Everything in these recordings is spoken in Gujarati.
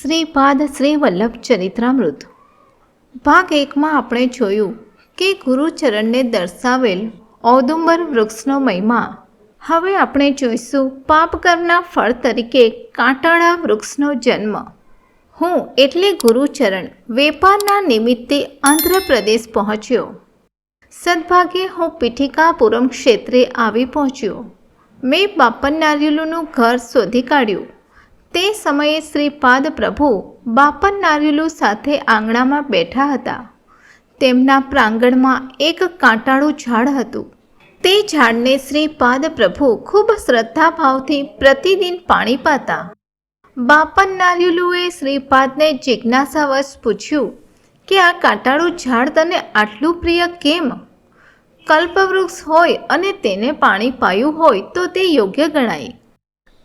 શ્રીપાદ શ્રી વલ્લભ ચરિત્રામૃત. ભાગ એકમાં આપણે જોયું કે ગુરુચરણને દર્શાવેલ ઔદુંબર વૃક્ષનો મહિમા હવે આપણે જોઈશું પાપકર્મના ફળ તરીકે કાંટાળા વૃક્ષનો જન્મ. હું એટલે ગુરુચરણ વેપારના નિમિત્તે આંધ્રપ્રદેશ પહોંચ્યો. સદભાગે હું પીઠિકાપુરમ ક્ષેત્રે આવી પહોંચ્યો. મેં બાપન નારિયેલુનું ઘર શોધી કાઢ્યું. તે સમયે શ્રીપાદ પ્રભુ બાપન નારિયેલું સાથે આંગણામાં બેઠા હતા. તેમના પ્રાંગણમાં એક કાંટાળું ઝાડ હતું. તે ઝાડને શ્રીપાદ પ્રભુ ખૂબ શ્રદ્ધાભાવથી પ્રતિદિન પાણી પાતા. બાપન નારિયેલુએ શ્રીપાદને જિજ્ઞાસાવશ પૂછ્યું કે, આ કાંટાળું ઝાડ તને આટલું પ્રિય કેમ? કલ્પવૃક્ષ હોય અને તેને પાણી પાયું હોય તો તે યોગ્ય ગણાય.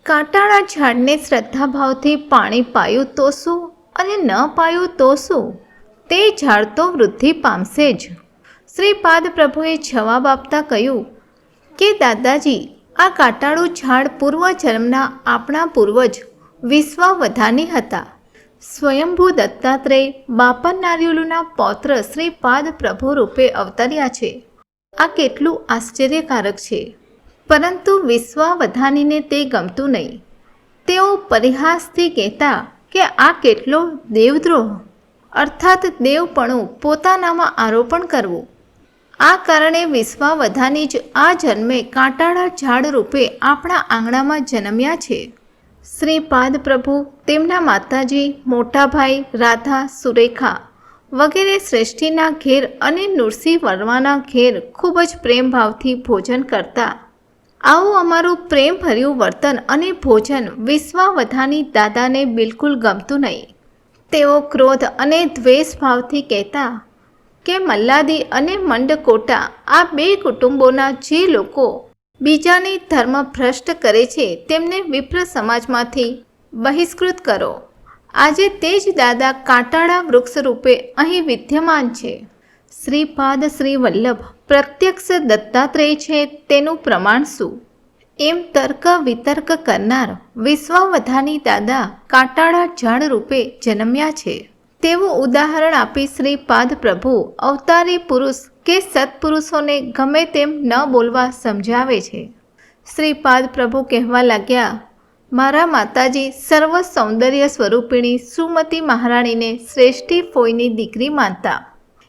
કાંટાળા ઝાડને શ્રદ્ધાભાવથી પાણી પાયું તો શું અને ન પાયું તો શું? તે ઝાડ તો વૃદ્ધિ પામશે જ. શ્રીપાદ પ્રભુએ જવાબ આપતા કહ્યું કે, દાદાજી, આ કાંટાળું ઝાડ પૂર્વજન્મના આપણા પૂર્વજ વિશ્વાવધાની હતા. સ્વયંભૂ દત્તાત્રેય બાપન નારિયુલુના પૌત્ર શ્રીપાદ પ્રભુ રૂપે અવતર્યા છે. આ કેટલું આશ્ચર્યકારક છે. પરંતુ વિશ્વાવધાનીને તે ગમતું નહીં. તેઓ પરિહાસથી કહેતા કે આ કેટલો દેવદ્રોહ. અર્થાત દેવપણું પોતાનામાં આરોપણ કરવું. આ કારણે વિશ્વાવધાની જ આ જન્મે કાંટાળા ઝાડ રૂપે આપણા આંગણામાં જન્મ્યા છે. શ્રીપાદ પ્રભુ તેમના માતાજી, મોટાભાઈ, રાધા, સુરેખા વગેરે શ્રેષ્ઠીના ઘેર અને નૃસિંહ વર્માના ઘેર ખૂબ જ પ્રેમભાવથી ભોજન કરતા આવું અમારું પ્રેમભર્યું વર્તન અને ભોજન વિશ્વાવધાની દાદાને બિલકુલ ગમતું નહીં. તેઓ ક્રોધ અને દ્વેષ ભાવથી કહેતા કે મલ્લાદી અને મંડકોટા આ બે કુટુંબોના જે લોકો બીજાની ધર્મ ભ્રષ્ટ કરે છે તેમને વિપ્ર સમાજમાંથી બહિષ્કૃત કરો. આજે તે જ દાદા કાંટાળા વૃક્ષ રૂપે અહીં વિદ્યમાન છે. શ્રીપાદ શ્રી વલ્લભ, પ્રત્યક્ષ દત્તાત્રેય છે, તેનું પ્રમાણ શું? એમ તર્ક વિતર્ક કરનાર વિશ્વાવધાની દાદા કાંટાળા ઝાડ રૂપે જન્મ્યા છે. તેવું ઉદાહરણ આપી શ્રીપાદ પ્રભુ અવતારી પુરુષ કે સત્પુરુષોને ગમે તેમ ન બોલવા સમજાવે છે. શ્રીપાદ પ્રભુ કહેવા લાગ્યા, મારા માતાજી સર્વ સૌંદર્ય સ્વરૂપિણી સુમતી મહારાણીને શ્રેષ્ઠી ફોઈની દીકરી માનતા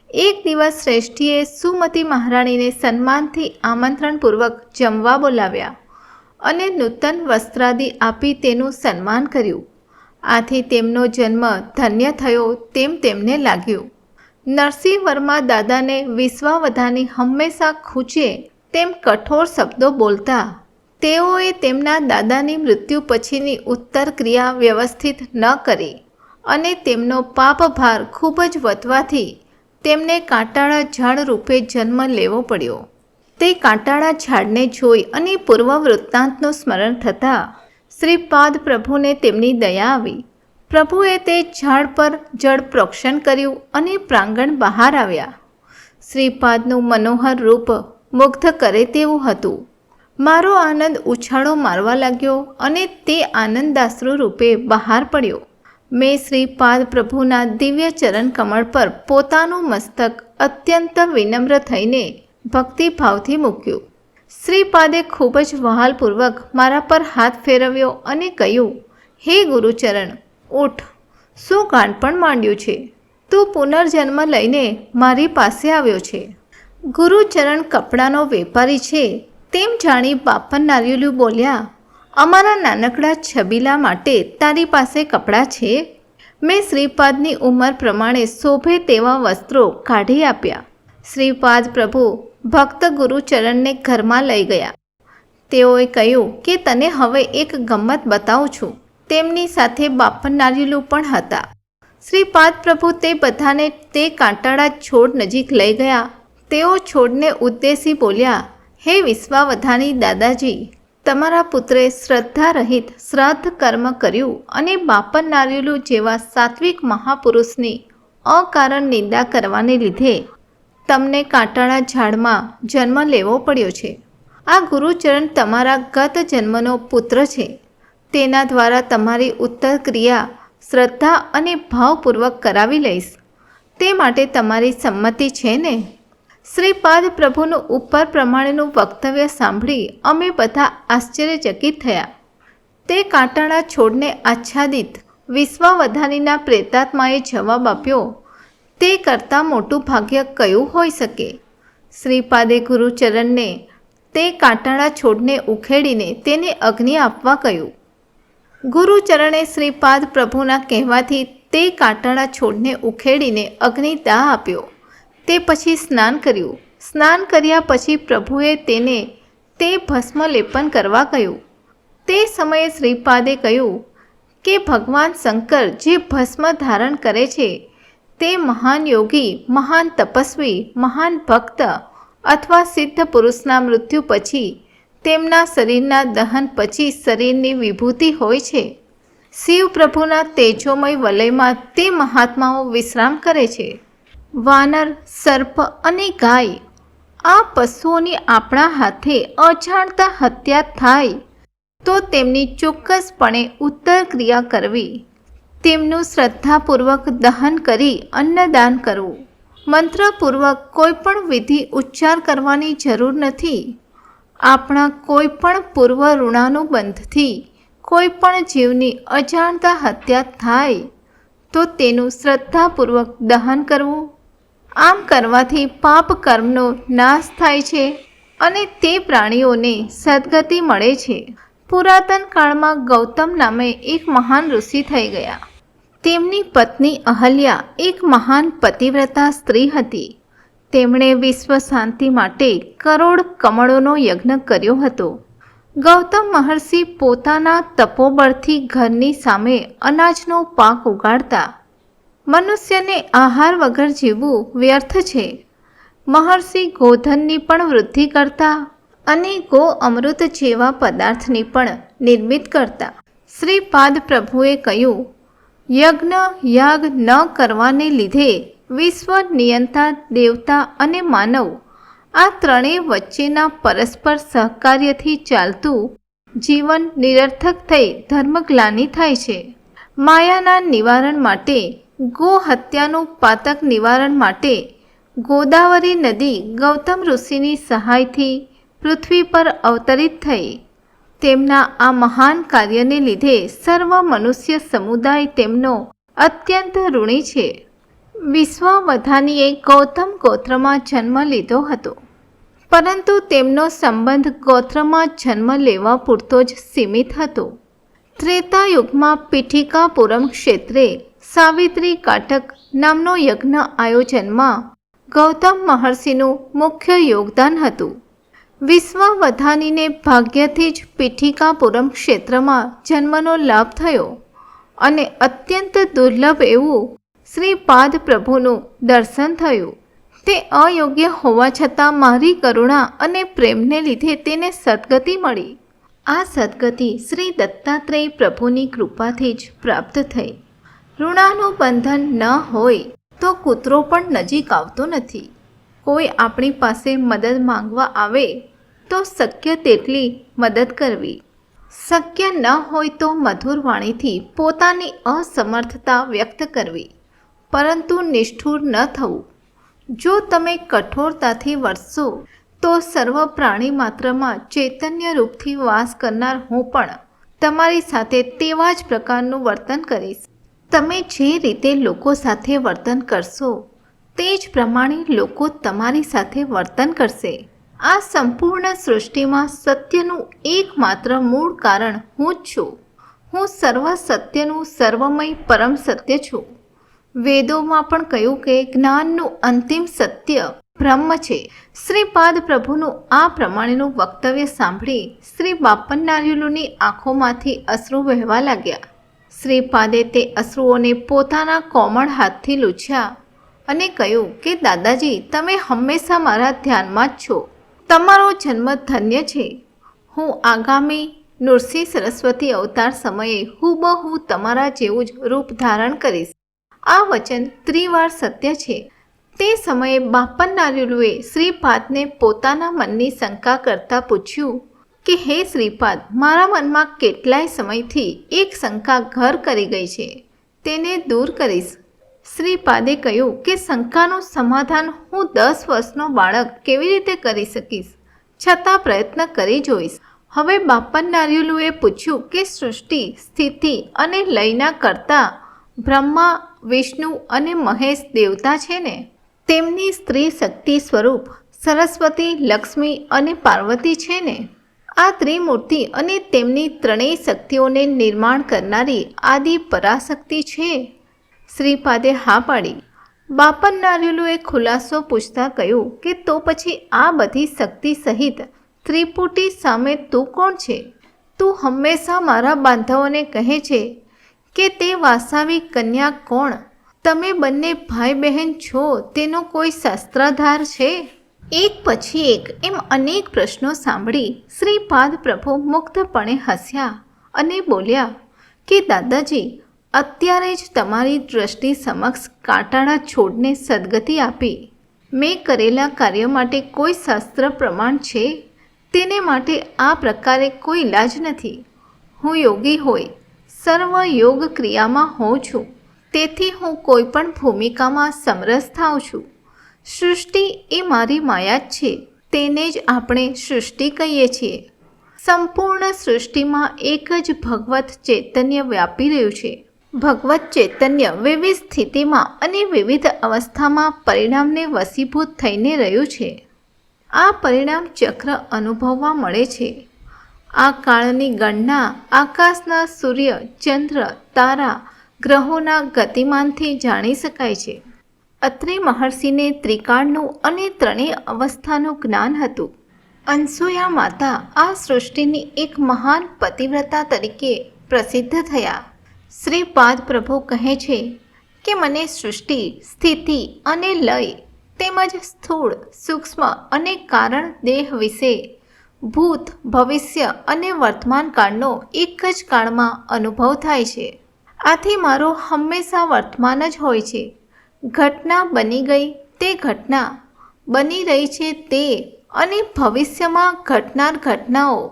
એક દિવસ શ્રેષ્ઠીએ સુમતી મહારાણીને સન્માનથી આમંત્રણપૂર્વક જમવા બોલાવ્યા અને નૂતન વસ્ત્રાદિ આપી તેનું સન્માન કર્યું. આથી તેમનો જન્મ ધન્ય થયો તેમ તેમને લાગ્યું. નરસિંહ વર્મા દાદાને વિશ્વાવધાની હંમેશા ખૂંચે તેમ કઠોર શબ્દો બોલતા તેઓએ તેમના દાદાની મૃત્યુ પછીની ઉત્તર ક્રિયા વ્યવસ્થિત ન કરી અને તેમનો પાપભાર ખૂબ જ વધવાથી તેમને કાંટાળા ઝાડ રૂપે જન્મ લેવો પડ્યો. તે કાંટાળા ઝાડને જોઈ અને પૂર્વ વૃત્તાંતનું સ્મરણ થતાં શ્રીપાદ પ્રભુને તેમની દયા આવી. પ્રભુએ તે ઝાડ પર જળ પ્રોક્ષણ કર્યું અને પ્રાંગણ બહાર આવ્યા. શ્રીપાદનું મનોહર રૂપ મુગ્ધ કરે તેવું હતું. મારો આનંદ ઉછાળો મારવા લાગ્યો અને તે આનંદાશ્રુ રૂપે બહાર પડ્યો. મેં શ્રીપાદ પ્રભુના દિવ્ય ચરણ કમળ પર પોતાનું મસ્તક અત્યંત વિનમ્ર થઈને ભક્તિભાવથી મૂક્યું. શ્રીપાદે ખૂબ જ વહાલપૂર્વક મારા પર હાથ ફેરવ્યો અને કહ્યું, હે ગુરુચરણ, ઉઠ. શું ગાંઠપણ માંડ્યું છે? તું પુનર્જન્મ લઈને મારી પાસે આવ્યો છે. ગુરુચરણ કપડાનો વેપારી છે. તેમ જાણી બાપન નારિયેલું બોલ્યા અમારા નાનકડા છબીલા માટે તારી પાસે કપડાં છે? મેં શ્રીપાદની ઉંમર પ્રમાણે શોભે તેવા વસ્ત્રો કાઢી આપ્યા. શ્રીપાદ પ્રભુ, ભક્ત ગુરુચરણને ઘરમાં લઈ ગયા. તેઓએ કહ્યું કે તને હવે એક ગમ્મત બતાવું છું. તેમની સાથે બાપન નારિયેલું પણ હતા. શ્રીપાદ પ્રભુ તે બધાને તે કાંટાળા છોડ નજીક લઈ ગયા. તેઓ છોડને ઉદ્દેશી બોલ્યા, હે વિશ્વાવધાની દાદાજી તમારા પુત્રે શ્રદ્ધા રહિત શ્રાદ્ધ કર્મ કર્યું અને બાપન નારિયેલું જેવા સાત્વિક મહાપુરુષની અકારણ નિંદા કરવાને લીધે તમને કાંટાળા ઝાડમાં જન્મ લેવો પડ્યો છે. આ ગુરુચરણ તમારા ગત જન્મનો પુત્ર છે. તેના દ્વારા તમારી ઉત્તર ક્રિયા શ્રદ્ધા અને ભાવપૂર્વક કરાવી લઈશ. તે માટે તમારી સંમતિ છે ને? શ્રીપાદ પ્રભુનું ઉપર પ્રમાણેનું વક્તવ્ય સાંભળી અમે બધા આશ્ચર્યચકિત થયા. તે કાંટાળા છોડને આચ્છાદિત, વિશ્વાવધાનીના પ્રેતાત્માએ જવાબ આપ્યો, તે કરતાં મોટું ભાગ્ય કયું હોઈ શકે શ્રીપાદે ગુરુચરણને તે કાંટાળા છોડને ઉખેડીને તેને અગ્નિ આપવા કહ્યું. ગુરુચરણે શ્રીપાદ પ્રભુના કહેવાથી તે કાંટાળા છોડને ઉખેડીને અગ્નિદાહ આપ્યો. તે પછી સ્નાન કર્યું. સ્નાન કર્યા પછી પ્રભુએ તેને તે ભસ્મ લેપન કરવા કહ્યું. તે સમયે શ્રીપાદે કહ્યું કે ભગવાન શંકર જે ભસ્મ ધારણ કરે છે, તે મહાન યોગી, મહાન તપસ્વી, મહાન ભક્ત અથવા સિદ્ધ પુરુષના મૃત્યુ પછી તેમના શરીરના દહન પછી શરીરની વિભૂતિ હોય છે. શિવ પ્રભુના તેજોમય વલયમાં તે મહાત્માઓ વિશ્રામ કરે છે. વાનર, સર્પ અને ગાય આ પશુઓની આપણા હાથે અજાણતા હત્યા થાય તો તેમની ચોક્કસપણે ઉત્તર ક્રિયા કરવી. તેમનું શ્રદ્ધાપૂર્વક દહન કરી અન્નદાન કરવું. મંત્રપૂર્વક કોઈપણ વિધિ ઉચ્ચાર કરવાની જરૂર નથી. આપણા કોઈપણ પૂર્વ ઋણાનુબંધથી કોઈ પણ જીવની અજાણતા હત્યા થાય તો તેનું શ્રદ્ધાપૂર્વક દહન કરવું આમ કરવાથી પાપ કર્મનો નાશ થાય છે અને તે પ્રાણીઓને સદગતિ મળે છે. પુરાતન કાળમાં ગૌતમ નામે એક મહાન ઋષિ થઈ ગયા. તેમની પત્ની અહલ્યા એક મહાન પતિવ્રતા સ્ત્રી હતી. તેમણે વિશ્વ શાંતિ માટે કરોડ કમળોનો યજ્ઞ કર્યો હતો. ગૌતમ મહર્ષિ પોતાના તપોબળથી ઘરની સામે અનાજનો પાક ઉગાડતા મનુષ્યને આહાર વગર જીવવું વ્યર્થ છે. મહર્ષિ ગોધનની પણ વૃદ્ધિ કરતા અને ગો અમૃત જેવા પદાર્થની પણ નિર્મિત કરતા. શ્રીપાદ પ્રભુએ કહ્યું, યજ્ઞ, યાગ ન કરવાને લીધે વિશ્વ નિયંતા, દેવતા અને માનવ આ ત્રણેય વચ્ચેના પરસ્પર સહકાર્યથી ચાલતું જીવન નિરર્થક થઈ ધર્મગ્લાની થાય છે. માયાના નિવારણ માટે ગો હત્યાનું પાતક નિવારણ માટે ગોદાવરી નદી ગૌતમ ઋષિની સહાયથી પૃથ્વી પર અવતરિત થઈ. તેમના આ મહાન કાર્યને લીધે સર્વ મનુષ્ય સમુદાય તેમનો અત્યંત ઋણી છે. વિશ્વવધાનીએ ગૌતમ ગોત્રમાં જન્મ લીધો હતો. પરંતુ તેમનો સંબંધ ગોત્રમાં જન્મ લેવા પૂરતો જ સીમિત હતો. ત્રેતાયુગમાં પીઠિકાપુરમ ક્ષેત્રે સાવિત્રી કાટક નામનો યજ્ઞ આયોજનમાં ગૌતમ મહર્ષિનું મુખ્ય યોગદાન હતું. વિશ્વવધાનીને ભાગ્યથી જ પીઠિકાપુરમ ક્ષેત્રમાં જન્મનો લાભ થયો અને અત્યંત દુર્લભ એવું શ્રીપાદ પ્રભુનું દર્શન થયું. તે અયોગ્ય હોવા છતાં મારી કરુણા અને પ્રેમને લીધે તેને સદગતિ મળી. આ સદગતિ શ્રી દત્તાત્રેય પ્રભુની કૃપાથી જ પ્રાપ્ત થઈ. ઋણાનું બંધન ન હોય તો કૂતરો પણ નજીક આવતો નથી. કોઈ આપણી પાસે મદદ માંગવા આવે તો શક્ય તેટલી મદદ કરવી. શક્ય ન હોય તો મધુર વાણીથી પોતાની અસમર્થતા વ્યક્ત કરવી. પરંતુ નિષ્ઠુર ન થવું. જો તમે કઠોરતાથી વર્તશો તો સર્વ પ્રાણી માત્રમાં ચૈતન્ય રૂપથી વાસ કરનાર હું પણ તમારી સાથે તેવા જ પ્રકારનું વર્તન કરીશ. તમે જે રીતે લોકો સાથે વર્તન કરશો, તે જ પ્રમાણે લોકો તમારી સાથે વર્તન કરશે. આ સંપૂર્ણ સૃષ્ટિમાં સત્યનું એકમાત્ર મૂળ કારણ હું જ છું. હું સર્વ સત્યનું સર્વમય પરમ સત્ય છું. વેદોમાં પણ કહ્યું કે જ્ઞાનનું અંતિમ સત્ય બ્રહ્મ છે. શ્રીપાદ પ્રભુનું આ પ્રમાણેનું વક્તવ્ય સાંભળી શ્રી બાપન્નાર્યુલુની આંખોમાંથી અશ્રુ વહેવા લાગ્યા. શ્રીપાદે તે અશ્રુઓને પોતાના કોમળ હાથથી લૂછ્યા અને કહ્યું કે, દાદાજી, તમે હંમેશા મારા ધ્યાનમાં જ છો. તમારો જન્મ ધન્ય છે. હું આગામી નૃસિંહ સરસ્વતી અવતાર સમયે હુબહુ તમારા જેવું જ રૂપ ધારણ કરીશ. આ વચન ત્રિવાર સત્ય છે. તે સમયે બાપન નારુલુએ શ્રીપાદને પોતાના મનની શંકા કરતાં પૂછ્યું કે હે શ્રીપાદ, મારા મનમાં કેટલાય સમયથી એક શંકા ઘર કરી ગઈ છે. તેને દૂર કરીશ. શ્રીપાદે કહ્યું કે શંકાનું સમાધાન હું દસ વર્ષનો બાળક કેવી રીતે કરી શકીશ? છતાં પ્રયત્ન કરી જોઈશ. હવે બાપન નારિયેલુએ પૂછ્યું કે સૃષ્ટિ, સ્થિતિ અને લયના કરતા બ્રહ્મા, વિષ્ણુ અને મહેશ દેવતા છે ને? તેમની સ્ત્રી શક્તિ સ્વરૂપ સરસ્વતી, લક્ષ્મી અને પાર્વતી છે ને? આ ત્રિમૂર્તિ અને તેમની ત્રણેય શક્તિઓને નિર્માણ કરનારી આદિ પરાશક્તિ છે. શ્રીપાદે હા પાડી. બાપન નારિયેલુએ ખુલાસો પૂછતા કહ્યું કે, તો પછી આ બધી શક્તિ સહિત ત્રિપુટી સામે તું કોણ છે? તું હંમેશા મારા બાંધવોને કહે છે કે તે વાસાવી કન્યા કોણ? તમે બંને ભાઈ બહેન છો, તેનો કોઈ શાસ્ત્રાધાર છે? એક પછી એક એમ અનેક પ્રશ્નો સાંભળી શ્રીપાદ પ્રભુ મુક્તપણે હસ્યા અને બોલ્યા, કે દાદાજી, અત્યારે જ તમારી દ્રષ્ટિ સમક્ષ કાંટાળા છોડને સદગતિ આપી. મેં કરેલા કાર્ય માટે કોઈ શાસ્ત્ર પ્રમાણ છે? તેને માટે આ પ્રકારે કોઈ ઇલાજ નથી. હું યોગી હોય, સર્વ યોગ ક્રિયામાં હોઉં છું. તેથી હું કોઈ પણ ભૂમિકામાં સમરસ થાઉં છું. સૃષ્ટિ એ મારી માયા જ છે. તેને જ આપણે સૃષ્ટિ કહીએ છીએ. સંપૂર્ણ સૃષ્ટિમાં એક જ ભગવત ચૈતન્ય વ્યાપી રહ્યું છે. ભગવત ચૈતન્ય વિવિધ સ્થિતિમાં અને વિવિધ અવસ્થામાં પરિણામને વસીભૂત થઈને રહ્યું છે. આ પરિણામ ચક્ર અનુભવવા મળે છે. આ કાળની ગણના આકાશના સૂર્ય, ચંદ્ર, તારા ગ્રહોના ગતિમાનથી જાણી શકાય છે. અત્રે મહર્ષિને ત્રિકાળનું અને ત્રણેય અવસ્થાનું જ્ઞાન હતું. અનસૂયા માતા આ સૃષ્ટિની એક મહાન પતિવ્રતા તરીકે પ્રસિદ્ધ થયા. શ્રીપાદ પ્રભુ કહે છે કે મને સૃષ્ટિ, સ્થિતિ અને લય તેમજ સ્થૂળ, સૂક્ષ્મ અને કારણ દેહ વિશે ભૂત, ભવિષ્ય અને વર્તમાન કાળનો એક જ કાળમાં અનુભવ થાય છે. આથી મારો હંમેશા વર્તમાન જ હોય છે. ઘટના બની ગઈ તે ઘટના બની રહી છે તે અને ભવિષ્યમાં ઘટનાર ઘટનાઓ,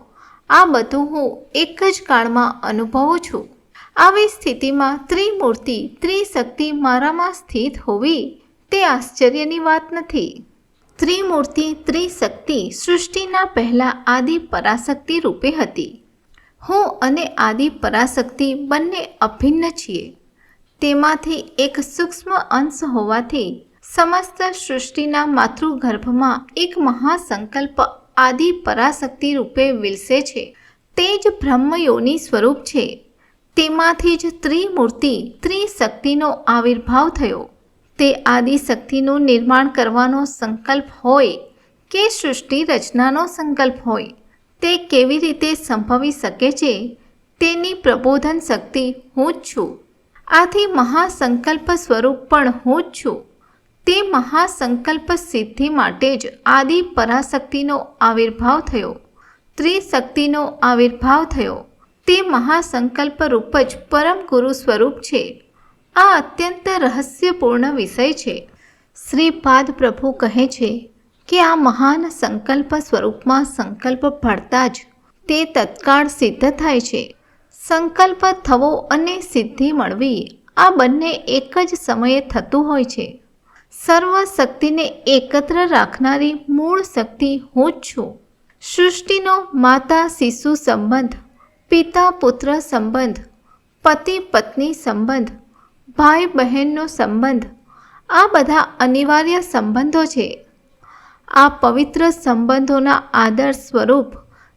આ બધું હું એક જ કાળમાં અનુભવું છું. આવી સ્થિતિમાં ત્રિમૂર્તિ, ત્રિશક્તિ મારામાં સ્થિત હોવી તે આશ્ચર્યની વાત નથી. ત્રિમૂર્તિ, ત્રિશક્તિ સૃષ્ટિના પહેલાં આદિ પરાશક્તિ રૂપે હતી. હું અને આદિ પરાશક્તિ બંને અભિન્ન છીએ. તેમાંથી એક સૂક્ષ્મ અંશ હોવાથી સમસ્ત સૃષ્ટિના માતૃગર્ભમાં એક મહાસંકલ્પ આદિ પરાશક્તિ રૂપે વિલસે છે. તે જ બ્રહ્મયોની સ્વરૂપ છે. તેમાંથી જ ત્રિમૂર્તિ ત્રિશક્તિનો આવિર્ભાવ થયો. તે આદિશક્તિનું નિર્માણ કરવાનો સંકલ્પ હોય કે સૃષ્ટિ રચનાનો સંકલ્પ હોય, તે કેવી રીતે સંભવી શકે છે, તેની પ્રબોધન શક્તિ હું જ છું. આથી મહાસંકલ્પ સ્વરૂપ પણ હું જ છું. તે મહાસંકલ્પ સિદ્ધિ માટે જ આદિ પરાશક્તિનો આવિર્ભાવ થયો. ત્રિશક્તિનો આવિર્ભાવ થયો. તે મહાસંકલ્પ રૂપ જ પરમ ગુરુ સ્વરૂપ છે. આ અત્યંત રહસ્યપૂર્ણ વિષય છે. શ્રીપાદ પ્રભુ કહે છે કે આ મહાન સંકલ્પ સ્વરૂપમાં સંકલ્પ ભળતા જ તે તત્કાળ સિદ્ધ થાય છે. સંકલ્પ થવો અને સિદ્ધિ મળવી, આ બંને એક જ સમયે થતું હોય છે. સર્વ શક્તિને એકત્ર રાખનારી મૂળ શક્તિ હું જ છું. સૃષ્ટિનો માતા શિશુ સંબંધ, પિતા પુત્ર સંબંધ, પતિ પત્ની સંબંધ, ભાઈ બહેનનો સંબંધ, આ બધા અનિવાર્ય સંબંધો છે. આ પવિત્ર સંબંધોના આદર્શ સ્વરૂપ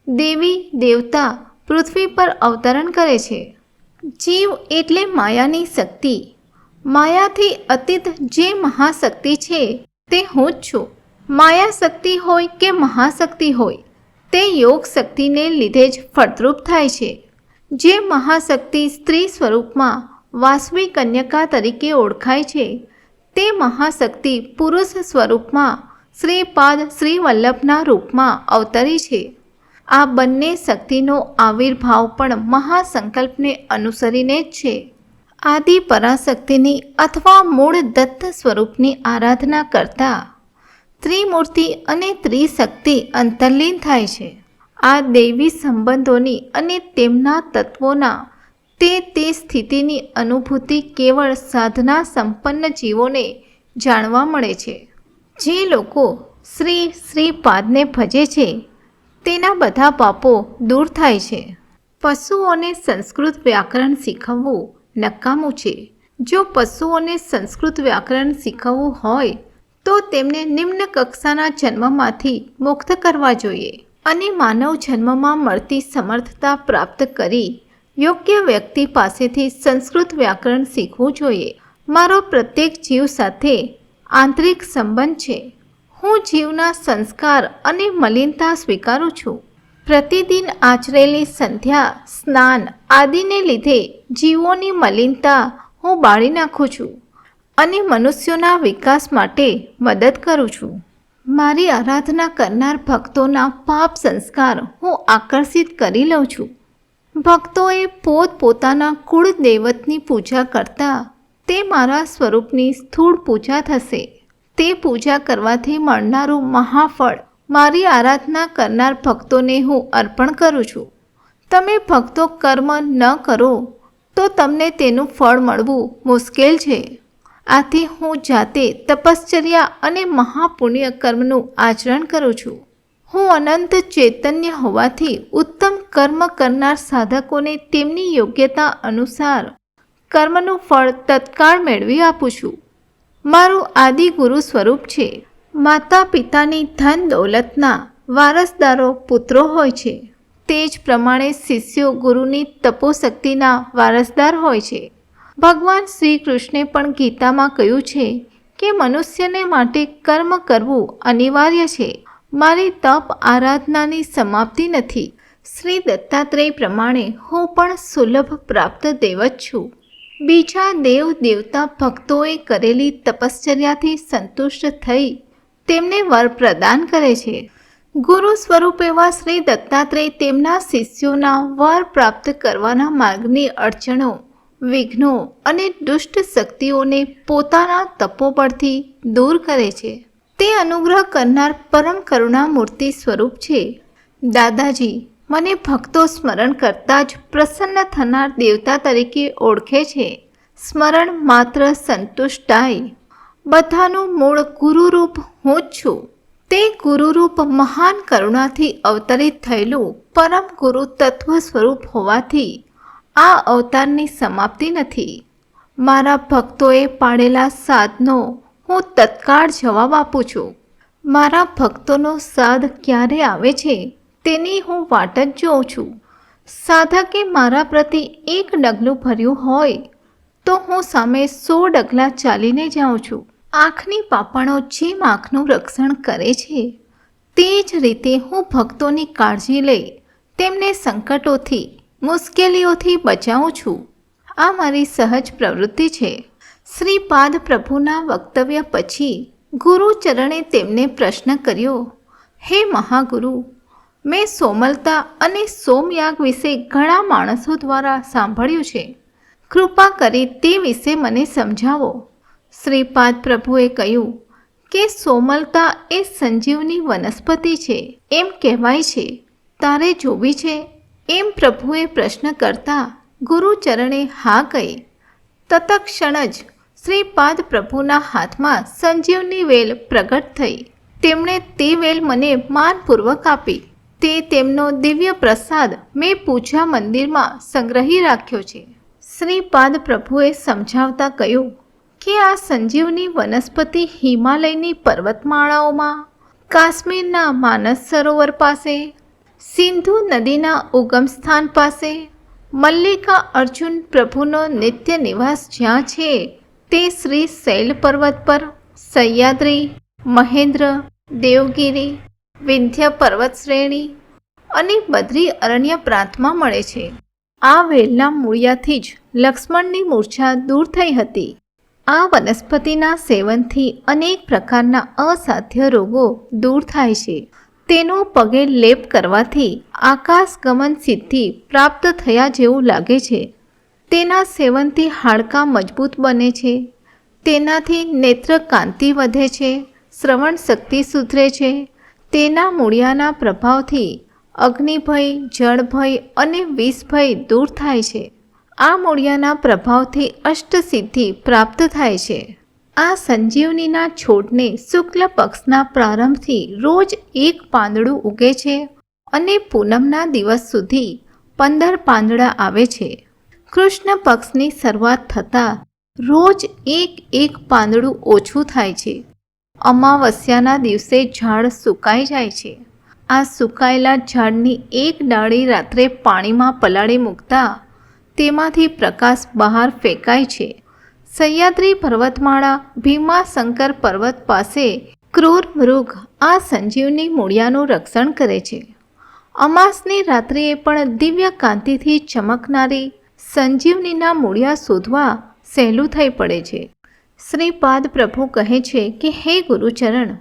દેવી દેવતા પૃથ્વી પર અવતરણ કરે છે. જીવ એટલે માયાની શક્તિ. માયાથી અતીત જે મહાશક્તિ છે, તે હું જ છું. માયા શક્તિ હોય કે મહાશક્તિ હોય, તે યોગ શક્તિને લીધે જ ફળદ્રુપ થાય છે. જે મહાશક્તિ સ્ત્રી સ્વરૂપમાં વાસવી કન્યકા તરીકે ઓળખાય છે, તે મહાશક્તિ પુરુષ સ્વરૂપમાં શ્રીપાદ શ્રીવલ્લભના રૂપમાં અવતરી છે. આ બંને શક્તિનો આવિર્ભાવ પણ મહાસંકલ્પને અનુસરીને જ છે. આદિ પરાશક્તિની અથવા મૂળ દત્ત સ્વરૂપની આરાધના કરતા ત્રિમૂર્તિ અને ત્રિશક્તિ અંતર્લીન થાય છે. આ દૈવી સંબંધોની અને તેમના તત્વોના તે તે સ્થિતિની અનુભૂતિ કેવળ સાધના સંપન્ન જીવોને જાણવા મળે છે. જે લોકો શ્રી શ્રી પાદને ભજે છે તેના બધા પાપો દૂર થાય છે. પશુઓને સંસ્કૃત વ્યાકરણ શીખવવું નકામું છે. જો પશુઓને સંસ્કૃત વ્યાકરણ શીખવવું હોય, તો તેમને નિમ્ન કક્ષાના જન્મમાંથી મુક્ત કરવા જોઈએ અને માનવ જન્મમાં મળતી સમર્થતા પ્રાપ્ત કરી યોગ્ય વ્યક્તિ પાસેથી સંસ્કૃત વ્યાકરણ શીખવું જોઈએ. મારો પ્રત્યેક જીવ સાથે આંતરિક સંબંધ છે. હું જીવના સંસ્કાર અને મલિનતા સ્વીકારું છું. પ્રતિદિન આચરેલી સંધ્યા, સ્નાન આદિને લીધે જીવોની મલિનતા હું બાળી નાખું છું અને મનુષ્યોના વિકાસ માટે મદદ કરું છું. મારી આરાધના કરનાર ભક્તોના પાપ સંસ્કાર હું આકર્ષિત કરી લઉં છું. ભક્તોએ પોતપોતાના કુળ દેવતની પૂજા કરતા તે મારા સ્વરૂપની સ્થૂળ પૂજા થશે. તે પૂજા કરવાથી મળનારું મહાફળ મારી આરાધના કરનાર ભક્તોને હું અર્પણ કરું છું. તમે ભક્તો કર્મ ન કરો, તો તમને તેનું ફળ મળવું મુશ્કેલ છે. આથી હું જાતે તપશ્ચર્યા અને મહાપુણ્ય કર્મનું આચરણ કરું છું. હું અનંત ચૈતન્ય હોવાથી ઉત્તમ કર્મ કરનાર સાધકોને તેમની યોગ્યતા અનુસાર કર્મનું ફળ તત્કાળ મેળવી આપું છું. મારું આદિ ગુરુ સ્વરૂપ છે. માતા પિતાની ધન દોલતના વારસદારો પુત્રો હોય છે. તે જ પ્રમાણે શિષ્યો ગુરુની તપોશક્તિના વારસદાર હોય છે. ભગવાન શ્રી કૃષ્ણે પણ ગીતામાં કહ્યું છે કે મનુષ્યને માટે કર્મ કરવું અનિવાર્ય છે. મારી તપ આરાધનાની સમાપ્તિ નથી. શ્રી દત્તાત્રેય પ્રમાણે હું પણ સુલભ પ્રાપ્ત દેવ જ છું. બીજા દેવ દેવતા ભક્તોએ કરેલી તપશ્ચર્યાથી સંતુષ્ટ થઈ તેમને વર પ્રદાન કરે છે. ગુરુ સ્વરૂપ એવા શ્રી દત્તાત્રેય તેમના શિષ્યોના વર પ્રાપ્ત કરવાના માર્ગની અડચણો, વિઘ્નો અને દુષ્ટ શક્તિઓને પોતાના તપોબળથી દૂર કરે છે. તે અનુગ્રહ કરનાર પરમ કરુણા મૂર્તિ સ્વરૂપ છે. દાદાજી મને ભક્તો સ્મરણ કરતાં જ પ્રસન્ન થનાર દેવતા તરીકે ઓળખે છે. સ્મરણ માત્ર સંતુષ્ટાય. બધાનું મૂળ ગુરુરૂપ હું જ છું. તે ગુરુરૂપ મહાન કરુણાથી અવતરિત થયેલું પરમ ગુરુ તત્વ સ્વરૂપ હોવાથી આ અવતારની સમાપ્તિ નથી. મારા ભક્તોએ પાડેલા સાધનો હું તત્કાળ જવાબ આપું છું. મારા ભક્તોનો સાધ ક્યારે આવે છે? તેની હું વાટ જ જોઉં છું. સાધકે મારા પ્રતિ એક ડગલું ભર્યું હોય, તો હું સામે સો ડગલા ચાલીને જાઉં છું. આંખની પાપણો જેમ આંખનું રક્ષણ કરે છે, તે જ રીતે હું ભક્તોની કાળજી લઈ તેમને સંકટોથી, મુશ્કેલીઓથી બચાવું છું. આ મારી સહજ પ્રવૃત્તિ છે. શ્રીપાદ પ્રભુના વક્તવ્ય પછી ગુરુચરણે તેમને પ્રશ્ન કર્યો, હે મહાગુરુ મેં સોમલતા અને સોમયાગ વિશે ઘણા માણસો દ્વારા સાંભળ્યું છે. કૃપા કરી તે વિશે મને સમજાવો. શ્રીપાદ પ્રભુએ કહ્યું કે સોમલતા એ સંજીવની વનસ્પતિ છે. એમ કહેવાય છે, તારે જોવી છે. એમ પ્રભુએ પ્રશ્ન કરતા ગુરુચરણે હા કહી. તતક્ષણ જ શ્રીપાદ પ્રભુના હાથમાં સંજીવની વેલ પ્રગટ થઈ. તેમણે તે વેલ મને માનપૂર્વક આપી. તે તેમનો દિવ્ય પ્રસાદ મેં પૂજા મંદિરમાં સંગ્રહી રાખ્યો છે. શ્રીપાદ પ્રભુએ સમજાવતા કહ્યું કે આ સંજીવની વનસ્પતિ હિમાલયની પર્વતમાળાઓમાં, કાશ્મીરના માનસ સરોવર પાસે, સિંધુ નદીના ઉગમ સ્થાન પાસે, મલ્લિકા અર્જુન પ્રભુનો નિત્ય નિવાસ જ્યાં છે તે શ્રી શૈલ પર્વત પર સહ્યાદ્રી, મહેન્દ્ર, દેવગીરી વિંધ્ય પર્વત શ્રેણી અને બદ્રી અરણ્ય પ્રાંતમાં મળે છે. આ વેલના મૂળિયાથી જ લક્ષ્મણની મૂર્છા દૂર થઈ હતી. આ વનસ્પતિના સેવનથી અનેક પ્રકારના અસાધ્ય રોગો દૂર થાય છે. તેનો પગે લેપ કરવાથી આકાશગમન સિદ્ધિ પ્રાપ્ત થયા જેવું લાગે છે. તેના સેવનથી હાડકાં મજબૂત બને છે. તેનાથી નેત્ર કાંતિ વધે છે. શ્રવણ શક્તિ સુધરે છે. તેના મૂળિયાના પ્રભાવથી અગ્નિભય, જળભય અને વિષભય દૂર થાય છે. આ મૂળિયાના પ્રભાવથી અષ્ટસિદ્ધિ પ્રાપ્ત થાય છે. આ સંજીવનીના છોડને શુક્લ પક્ષના પ્રારંભથી રોજ એક પાંદડું ઉગે છે અને પૂનમના દિવસ સુધી પંદર પાંદડા આવે છે. કૃષ્ણ પક્ષની શરૂઆત થતાં રોજ એક એક પાંદડું ઓછું થાય છે. અમાવસ્યાના દિવસે ઝાડ સુકાઈ જાય છે. આ સુકાયેલા ઝાડની એક ડાળી રાત્રે પાણીમાં પલાળી મૂકતા તેમાંથી પ્રકાશ બહાર ફેંકાય છે. સહ્યાદ્રી પર્વતમાળા ભીમાશંકર પર્વત પાસે ક્રૂર મૃગ આ સંજીવની મૂળિયાનું રક્ષણ કરે છે. અમાસની રાત્રિએ પણ દિવ્ય કાંતિથી ચમકનારી સંજીવનીના મૂળિયા શોધવા સહેલું થઈ પડે છે. શ્રીપાદ પ્રભુ કહે છે કે, હે ગુરુચરણ,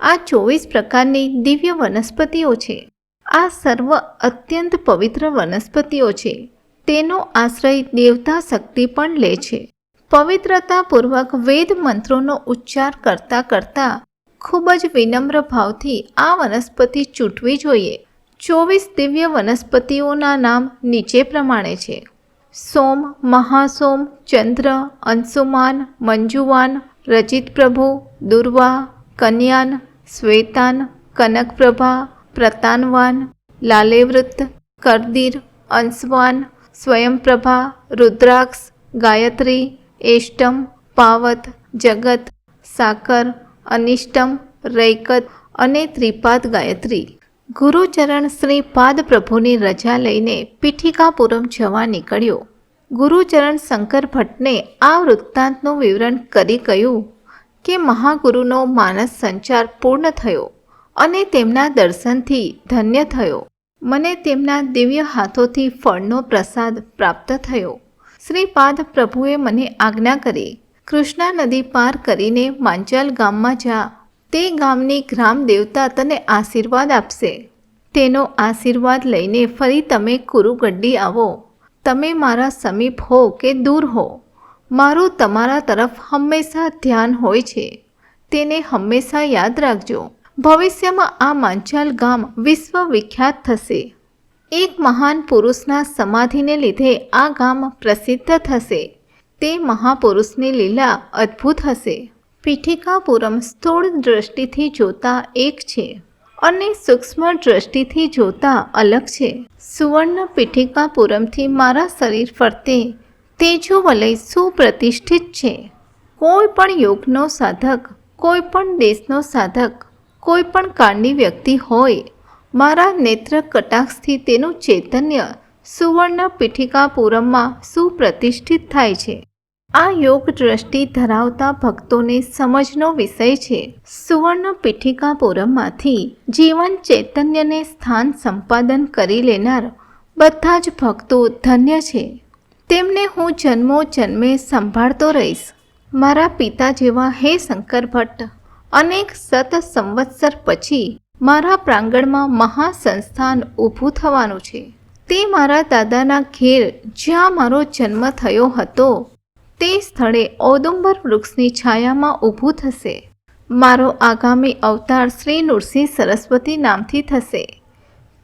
આ ચોવીસ પ્રકારની દિવ્ય વનસ્પતિઓ છે. આ સર્વ અત્યંત પવિત્ર વનસ્પતિઓ છે. તેનો આશ્રય દેવતા શક્તિ પણ લે છે. પવિત્રતાપૂર્વક વેદ મંત્રોનો ઉચ્ચાર કરતાં કરતાં ખૂબ જ વિનમ્ર ભાવથી આ વનસ્પતિ ચૂંટવી જોઈએ. ચોવીસ દિવ્ય વનસ્પતિઓના નામ નીચે પ્રમાણે છે. સોમ, મહાસોમ, ચંદ્ર, અંશુમાન, મંજુવાન રજિત પ્રભુ દુર્વા, કન્યાન, શ્વેતાન, કનકપ્રભા, પ્રતાનવાન, લાલેવૃત્ત, કરદીર, અંશવાન, સ્વયંપ્રભા, રુદ્રાક્ષ, ગાયત્રી, એષ્ટમ, પાવત, જગત, સાકર, અનિષ્ટમ, રૈકત અને ત્રિપાદ ગાયત્રી. ગુરુચરણ શ્રી પાદપ્રભુની રજા લઈને પીઠિકાપુરમ જવા નીકળ્યો. ગુરુચરણ શંકર ભટ્ટને આ વૃત્તાંતનું વિવરણ કરી કહ્યું કે મહાગુરુનો માનસ સંચાર પૂર્ણ થયો અને તેમના દર્શનથી ધન્ય થયો. મને તેમના દિવ્ય હાથોથી ફળનો પ્રસાદ પ્રાપ્ત થયો. શ્રીપાદ પ્રભુએ મને આજ્ઞા કરી, કૃષ્ણા નદી પાર કરીને માંચાલ ગામમાં જા તે ગામની ગ્રામ દેવતા તને આશીર્વાદ આપશે. તેનો આશીર્વાદ લઈને ફરી તમે કુરુગડ્ડી આવો. તમે મારા સમીપ હો કે દૂર હો. મારું તમારા તરફ હંમેશા ધ્યાન હોય છે. તેને હંમેશા યાદ રાખજો. ભવિષ્યમાં આ માંચાલ ગામ વિશ્વ વિખ્યાત થશે. એક મહાન પુરુષના સમાધિને લીધે આ ગામ પ્રસિદ્ધ થશે. તે મહાપુરુષની લીલા અદ્ભુત હશે. પીઠિકાપુરમ સ્થૂળ દ્રષ્ટિથી જોતા એક છે અને સૂક્ષ્મ દ્રષ્ટિથી જોતા અલગ છે. સુવર્ણ પીઠિકાપુરમથી મારા શરીર ફરતે તેજો વલય સુપ્રતિષ્ઠિત છે. કોઈ પણ યોગનો સાધક, કોઈ પણ દેશનો સાધક, કોઈ પણ કાળની વ્યક્તિ હોય, મારા નેત્ર કટાક્ષથી તેનું ચૈતન્ય સુવર્ણ પીઠિકાપુરમમાં સુપ્રતિષ્ઠિત થાય છે. આ યોગ દ્રષ્ટિ ધરાવતા ભક્તોને સમજનો વિષય છે. સુવર્ણ પીઠિકાપુરમમાંથી જીવન ચૈતન્યને સ્થાન સંપાદન કરી લેનાર બધા જ ભક્તો ધન્ય છે. તેમને હું જન્મો જન્મે સંભાળતો રહીશ. મારા પિતા જેવા હે શંકર ભટ્ટ, અનેક સત સંવત્સર પછી મારા પ્રાંગણમાં મહાસંસ્થાન ઊભું થવાનું છે. તે મારા દાદાના ઘેર જ્યાં મારો જન્મ થયો હતો તે સ્થળે ઔદુંબર વૃક્ષની છાયામાં ઊભું થશે. મારો આગામી અવતાર શ્રી નૃસિંહ સરસ્વતી નામથી થશે.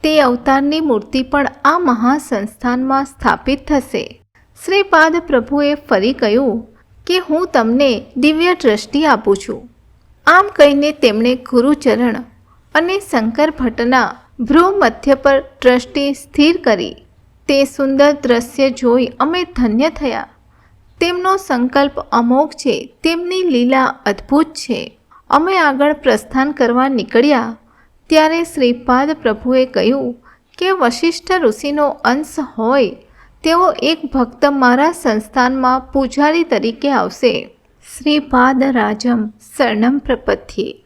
તે અવતારની મૂર્તિ પણ આ મહાસંસ્થાનમાં સ્થાપિત થશે. શ્રીપાદ પ્રભુએ ફરી કહ્યું કે હું તમને દિવ્ય દ્રષ્ટિ આપું છું. આમ કહીને તેમણે ગુરુચરણ અને શંકર ભટ્ટના ભ્રૂ મધ્ય પર દ્રષ્ટિ સ્થિર કરી. તે સુંદર દ્રશ્ય જોઈ અમે ધન્ય થયા. તેમનો સંકલ્પ અમોઘ છે, તેમની લીલા અદ્ભુત છે. અમે આગળ પ્રસ્થાન કરવા નીકળ્યા, ત્યારે શ્રીપાદ પ્રભુએ કહ્યું કે વશિષ્ઠ ઋષિનો અંશ હોય, તેઓ એક ભક્ત મારા સંસ્થાનમાં પૂજારી તરીકે આવશે. શ્રીપાદ રાજમ શરણમ પ્રપથ્યે.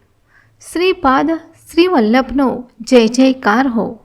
શ્રીપાદ શ્રી વલ્લભનો જય જયકાર હો.